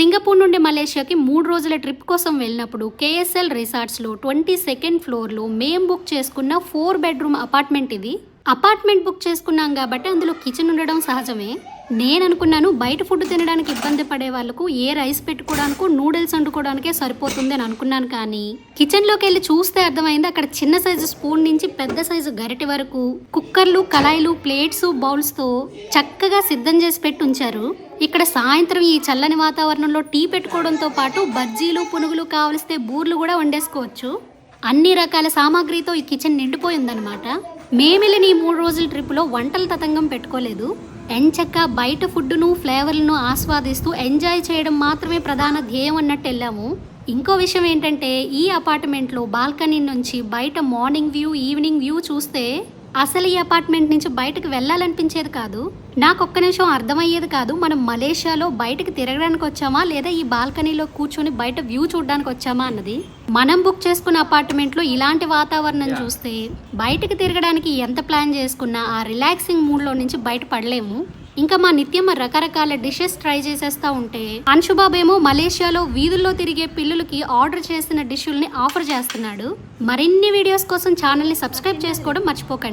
Singapore నుండి మలేషియాకి మూడు రోజుల ట్రిప్ కోసం వెళ్ళినప్పుడు కేఎస్ఎల్ రిసార్ట్స్లో ట్వంటీ సెకండ్ ఫ్లోర్లో మేం బుక్ చేసుకున్న ఫోర్ బెడ్రూమ్ అపార్ట్మెంట్ ఇది. అపార్ట్మెంట్ బుక్ చేసుకున్నాం కాబట్టి అందులో కిచెన్ ఉండడం సహజమే. నేను అనుకున్నాను బయట ఫుడ్ తినడానికి ఇబ్బంది పడే వాళ్ళకు ఏ రైస్ పెట్టుకోవడానికి నూడిల్స్ వండుకోవడానికే సరిపోతుంది అని అనుకున్నాను కానీ కిచెన్లోకి వెళ్ళి చూస్తే అర్థమైంది అక్కడ చిన్న సైజు స్పూన్ నుంచి పెద్ద సైజు గరిటె వరకు కుక్కర్లు కళాయిలు ప్లేట్స్ బౌల్స్తో చక్కగా సిద్ధం చేసి పెట్టి ఉంచారు ఇక్కడ సాయంత్రం ఈ చల్లని వాతావరణంలో టీ పెట్టుకోవడంతో పాటు బజ్జీలు పునుగులు కావలిస్తే బూర్లు కూడా వండేసుకోవచ్చు. అన్ని రకాల సామాగ్రితో ఈ కిచెన్ నిండిపోయిందనమాట మేమెళ్ళిన ఈ మూడు రోజుల ట్రిప్లో వంటల తతంగం పెట్టుకోలేదు. ఎంచక్క బయట ఫుడ్ను ఫ్లేవర్లను ఆస్వాదిస్తూ ఎంజాయ్ చేయడం మాత్రమే ప్రధాన ధ్యేయం అన్నట్టు వెళ్ళాము. ఇంకో విషయం ఏంటంటే ఈ అపార్ట్మెంట్లో బాల్కనీ నుంచి బయట మార్నింగ్ వ్యూ ఈవినింగ్ వ్యూ చూస్తే అసలు ఈ అపార్ట్మెంట్ నుంచి బయటకు వెళ్ళాలనిపించేది కాదు. నాకు ఒక్క నిమిషం అర్థమయ్యేది కాదు మనం మలేషియాలో బయటకు తిరగడానికి వచ్చామా లేదా ఈ బాల్కనీలో కూర్చొని బయట వ్యూ చూడడానికి వచ్చామా అన్నది. మనం బుక్ చేసుకున్న అపార్ట్మెంట్లో ఇలాంటి వాతావరణం చూస్తే బయటకు తిరగడానికి ఎంత ప్లాన్ చేసుకున్నా ఆ రిలాక్సింగ్ మూడ్లో నుంచి బయట పడలేము. ఇంకా మా నిత్యం రకరకాల డిషెస్ ట్రై చేసేస్తా ఉంటే అంశుబాబేమో మలేషియాలో వీధుల్లో తిరిగే పిల్లులకి ఆర్డర్ చేసిన డిష్యుల్ని ఆఫర్ చేస్తున్నాడు. మరిన్ని వీడియోస్ కోసం ఛానల్ని సబ్స్క్రైబ్ చేసుకోవడం మర్చిపోకండి.